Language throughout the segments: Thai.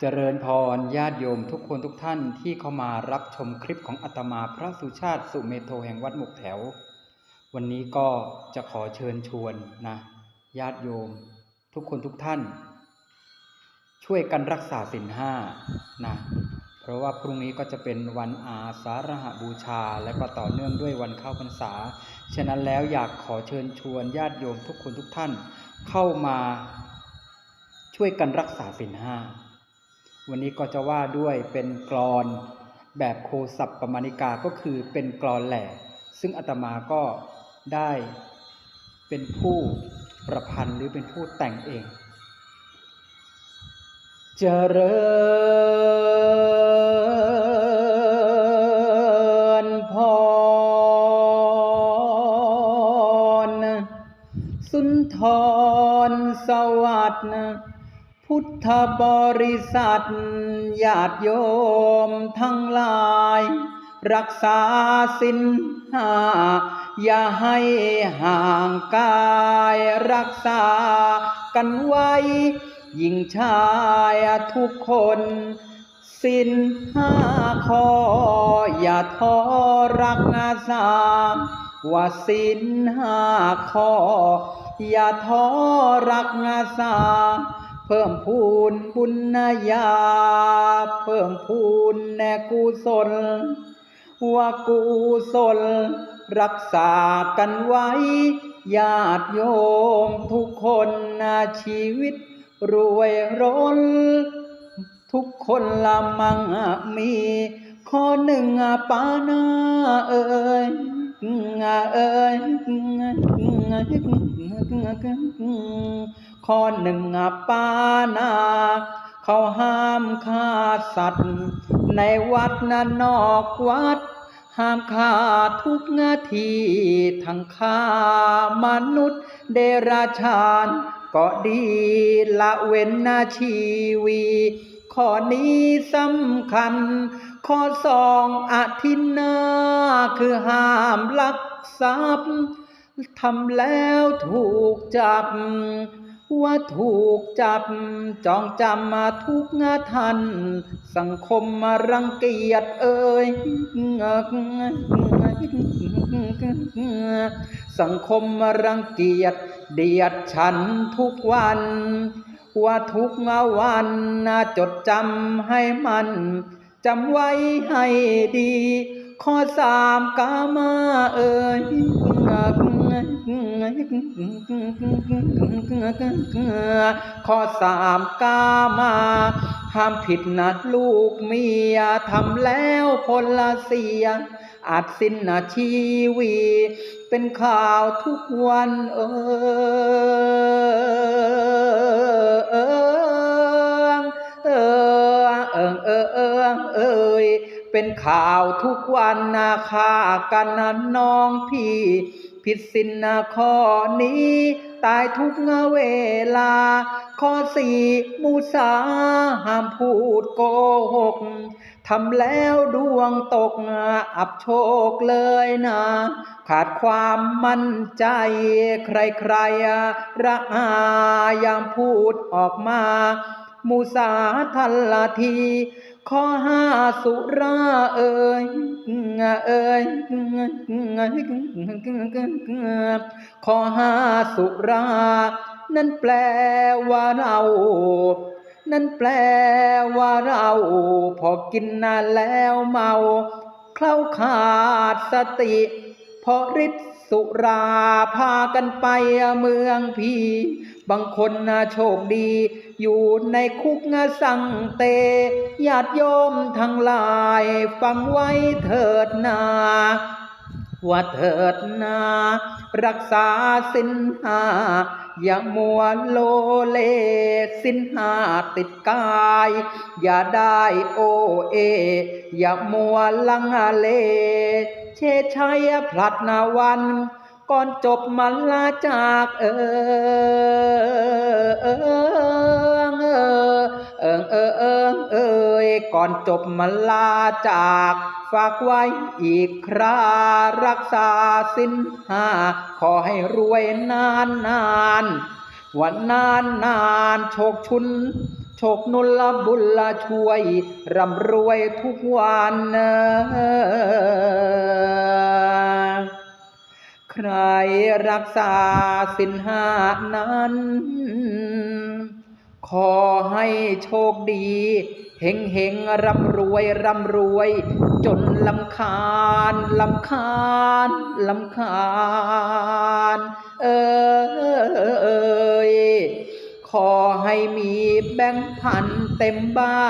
เจริญพรญาติโยมทุกคนทุกท่านที่เข้ามารับชมคลิปของอาตมาพระสุชาติสุเมโทแห่งวัดหมกแถว วันนี้ก็จะขอเชิญชวนนะญาติโยม ทุกคนทุกท่าน ช่วยกันรักษาศีลห้านะเพราะว่าพรุ่งนี้ก็จะเป็นวันอาสาฬหบูชา และก็ต่อเนื่องด้วยวันเข้าพรรษา ฉะนั้นแล้วอยากขอเชิญชวนญาติโยมทุกคนทุกท่านเข้ามาช่วยกันรักษาศีลห้า วันนี้ก็จะว่าด้วยเป็นกรอนแบบโคสับประมาณิกาก็คือเป็นกรอนแหล่ ซึ่งอาตมาก็ได้เป็นผู้ประพันธ์หรือเป็นผู้แต่งเองเจริญพรสุนทรสวัสดิ์ พุทธบริษัทญาติโยมทั้งหลาย รักษาสินห้าอย่าให้ห่างกายรักษากันไว้ ยิ่งชายทุกคนสินห้าข้ออย่าท้อรักอาสาว่าสินห้าข้ออย่าท้อรักอาสา เพิ่มพูนบุญญาเพิ่มพูนแนกุศลว่ากุศลรักษากันไว้ ญาติโยมทุกคนนาชีวิต รวยร้น ทุกคนละมังมี ข้อหนึ่งปานาเอ่ยเอ่ย ข้อหนึ่งปานาเขาห้ามฆ่าสัตว์ ในวัดนะนอกวัด ห้ามฆ่าทุกนาทีทั้งฆ่ามนุษย์ เดรัจฉานก็ดีละเว้นนาชีวีข้อนี้สำคัญ ข้อสองอธินาคือห้ามลักทรัพย์ ทำแล้วถูกจับ ว่าถูกจับ จองจำมาทุกงาทัน สังคมมารังเกียจเอ่ยสังคมมารังเกียจเดียดฉันทุกวัน ว่าทุกวันน่าจดจำให้มันจำไว้ให้ดี ข้อสามกามาเอ่ย ข้อสามกามา ห้ามผิดนัดลูกเมียทำแล้วพลเสีย อาจสิ้นนาชีวี เป็นข่าวทุกวันเออเออเออเออเออเออเอยเป็นข่าวทุกวันนาคากันนะน้องพี่ ผิดสินนะข้อนี้ ตายทุกเวลา ข้อสี่มูสาห้ามพูดโกหกทำแล้วดวงตกอับโชคเลยนะ ขาดความมั่นใจ ใครๆระอายามพูดออกมา มูสาทันละที ข้อห้าสุราเอ่ยเอ่ยข้อห้าสุรา นั่นแปลว่าเรา นั่นแปลว่าเรา พอกินนานแล้วเมาเคล้าขาดสติ พอฤทธิ์สุราพากันไปเมืองพีบางคนน่าโชคดี อยู่ในคุกงาสังเตญาติโยมทั้งหลาย ฟังไว้เถิดนาว่าเถิดนา รักษาสินหา อย่ามัวโลเลสินหาติดกาย อย่าได้โอเอ อย่ามัวลังเล เชชัยพลัดนาวัน ก่อนจบมันลาจากเออเออเออเออเออเออเออก่อนจบมันลาจาก ฝากไว้อีกครารักษาสินห้าขอให้รวยนานนานวันนานนานโชคชุน โชคนุลบุญละช่วย ร่ำรวยทุกวันใครรักษาสินหานั้น ขอให้โชคดีเฮงเฮงร่ำรวยร่ำรวย จนลำคาญลำคาญลำคาญ เออ ขอให้มีแบงค์พันเต็มบ้า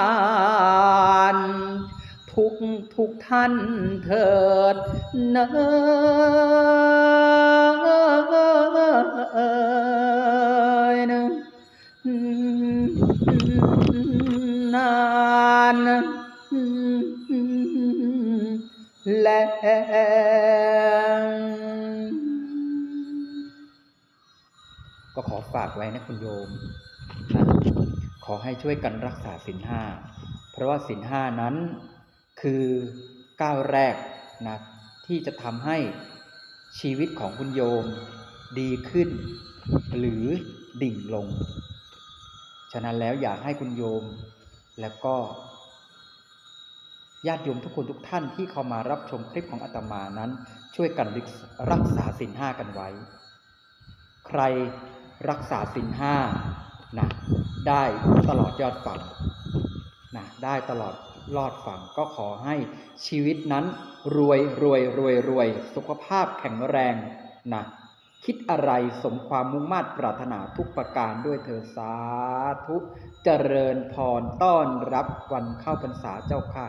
น ทุกทุกท่านเถิดนะนะนานและ ก็ขอฝากไว้นะคุณโยมนะขอให้ช่วยกันรักษาศีลห้าเพราะว่าศีลห้านั้นคือก้าวแรกนะที่จะทำให้ชีวิตของคุณโยมดีขึ้น หรือดิ่งลง ฉะนั้นแล้วอยากให้คุณโยม แล้วก็ญาติโยมทุกคนทุกท่านที่เข้ามารับชมคลิปของอาตมานั้น ช่วยกันรักษาศีลห้ากันไว้ ใคร รักษาศีลห้านะได้ตลอดยอดฝั่งนะได้ตลอดรอดฝั่งก็ขอให้ชีวิตนั้นรวยรวยรวยรวย สุขภาพแข็งแรงนะคิดอะไรสมความมุ่งมั่นปรารถนาทุกประการด้วยเธอสาธุ เจริญพรต้อนรับวันเข้าพรรษาเจ้าค่ะ